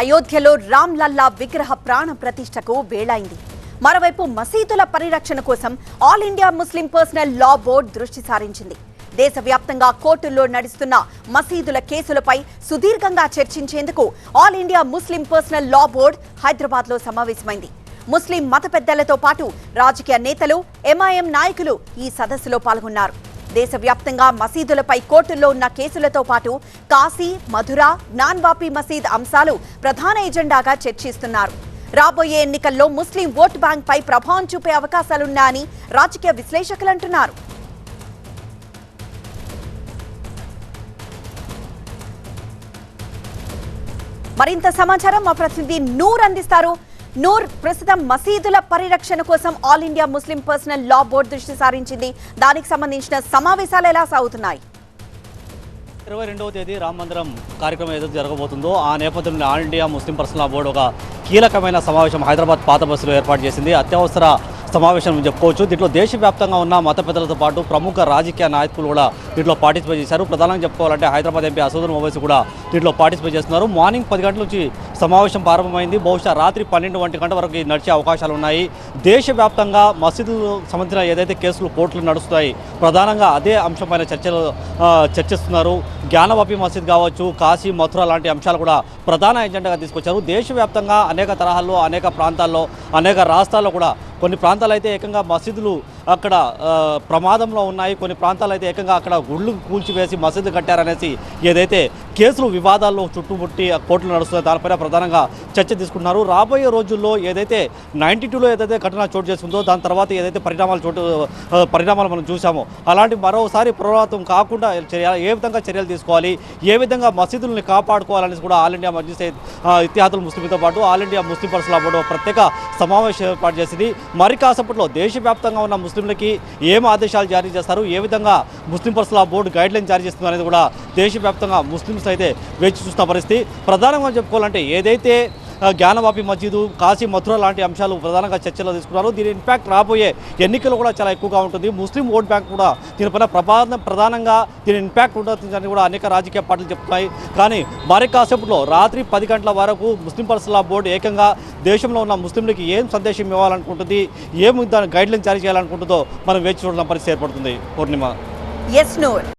అయోధ్యలో రామ్ లల్లా విగ్రహ ప్రాణ ప్రతిష్టకు వేళైంది మరోవైపు మసీదుల పరిరక్షణ కోసం all India Muslim personal law board దృష్టి సారించింది. దేశవ్యాప్తంగా కోర్టుల్లో నడుస్తున్న మసీదుల కేసులపై సుదీర్ఘంగా చర్చించేందుకు all India Muslim personal law board హైదరాబాద్లో సమావేశమైంది. ముస్లిం మత పెద్దలతో పాటు రాజకీయ నేతలు ఎంఐఎం నాయకులు ఈ సదస్సులో పాల్గొన్నారు. దేశవ్యాప్తంగా మసీదులపై కోర్టుల్లో ఉన్న కేసులతో పాటు కాశీ మధుర జ్ఞాన్వాపి మసీద్ అంశాలు ప్రధాన ఎజెండాగా చర్చిస్తున్నారు. రాబోయే ఎన్నికల్లో ముస్లిం ఓటు బ్యాంక్ పై ప్రభావం చూపే అవకాశాలున్నాయని రాజకీయ విశ్లేషకులు అంటున్నారు. మరింత సమాచారం మా ప్రతినిధి నూర్ అందిస్తారు. నూర్ ప్రస్తుతం మసీదుల పరిరక్షణ కోసం all India Muslim personal law board దృష్టి సారించింది. దానికి సంబంధించిన సమావేశాలు ఎలా సాగుతున్నాయి? ఇరవై రెండవ తేదీ రామ మందిరం కార్యక్రమం ఏదైతే జరగబోతుందో ఆ నేపథ్యంలో all India Muslim personal board ఒక కీలకమైన సమావేశం హైదరాబాద్ పాత బస్సులో ఏర్పాటు చేసింది. అత్యవసర సమావేశం చెప్పుకోవచ్చు. దీంట్లో దేశవ్యాప్తంగా ఉన్న మత పెద్దలతో పాటు ప్రముఖ రాజకీయ నాయకులు కూడా దీంట్లో పార్టిసిపేట్ చేశారు. ప్రధానంగా చెప్పుకోవాలంటే హైదరాబాద్ ఎంపీ అసదుల్ ఓవైసీ కూడా దీంట్లో పార్టిసిపేట్ చేస్తున్నారు. మార్నింగ్ పది గంటల నుంచి సమావేశం ప్రారంభమైంది. బహుశా రాత్రి పన్నెండు వంటి గంట వరకు నడిచే అవకాశాలు ఉన్నాయి. దేశవ్యాప్తంగా మసీదులకు సంబంధించిన ఏదైతే కేసులు కోర్టులు నడుస్తాయి ప్రధానంగా అదే అంశంపైన చర్చలు చర్చిస్తున్నారు. జ్ఞానవాపి మసీద్ కావచ్చు కాశీ మథుర లాంటి అంశాలు కూడా ప్రధాన ఎజెండాగా తీసుకొచ్చారు. దేశవ్యాప్తంగా అనేక తరహాల్లో అనేక ప్రాంతాల్లో అనేక రాష్ట్రాల్లో కూడా కొన్ని ప్రాంతాలు అయితే ఏకంగా మసీదులు అక్కడ ప్రమాదంలో ఉన్నాయి. కొన్ని ప్రాంతాలు అయితే ఏకంగా అక్కడ గుళ్ళు కూల్చివేసి మసీదు కట్టారనేసి ఏదైతే కేసులు వివాదాల్లో చుట్టుముట్టి కోర్టులు నడుస్తున్నాయి దానిపైన ప్రధానంగా చర్చ తీసుకుంటున్నారు. రాబోయే రోజుల్లో ఏదైతే నైన్టీ టూలో ఏదైతే ఘటన చోటు చేసుకుందో దాని తర్వాత ఏదైతే పరిణామాలు చోటు పరిణామాలు మనం చూసామో అలాంటి మరోసారి పునరావృతం కాకుండా ఏ విధంగా చర్యలు తీసుకోవాలి ఏ విధంగా మసీదుల్ని కాపాడుకోవాలనేసి కూడా ఆల్ ఇండియా మజ్లిస్ ఇతిహాదుల్ ముస్లింతో పాటు ఆల్ ఇండియా ముస్లిం పర్సనల్ ప్రత్యేక సమావేశం ఏర్పాటు చేసింది. మరి కాసేపట్లో దేశవ్యాప్తంగా ఉన్న ముస్లింలకి ఏం ఆదేశాలు జారీ చేస్తారు? ఏ విధంగా Muslim personal board guideline జారీ చేస్తుంది అనేది కూడా దేశవ్యాప్తంగా ముస్లింస్ అయితే వేచి చూస్తున్న పరిస్థితి. ప్రధానంగా చెప్పుకోవాలంటే ఏదైతే జ్ఞానవాపి మసీదు కాశీ మథుర లాంటి అంశాలు ప్రధానంగా చర్చలో తీసుకున్నారు. దీని ఇంపాక్ట్ రాబోయే ఎన్నికలు కూడా చాలా ఎక్కువగా ఉంటుంది. ముస్లిం ఓట్ బ్యాంక్ కూడా దీనిపైన ప్రధాన ప్రధానంగా దీని ఇంపాక్ట్ ఉంటుందని కూడా అనేక రాజకీయ పార్టీలు చెప్తున్నాయి. కానీ మరి కాసేపులో రాత్రి పది గంటల వరకు ముస్లిం పర్సనల్ బోర్డు ఏకంగా దేశంలో ఉన్న ముస్లింలకి ఏం సందేశం ఇవ్వాలనుకుంటుంది ఏమి దాని గైడ్లైన్ జారీ చేయాలనుకుంటుందో మనం వేచి చూడడం పరిస్థితి ఏర్పడుతుంది. పూర్ణిమ. ఎస్ నూర్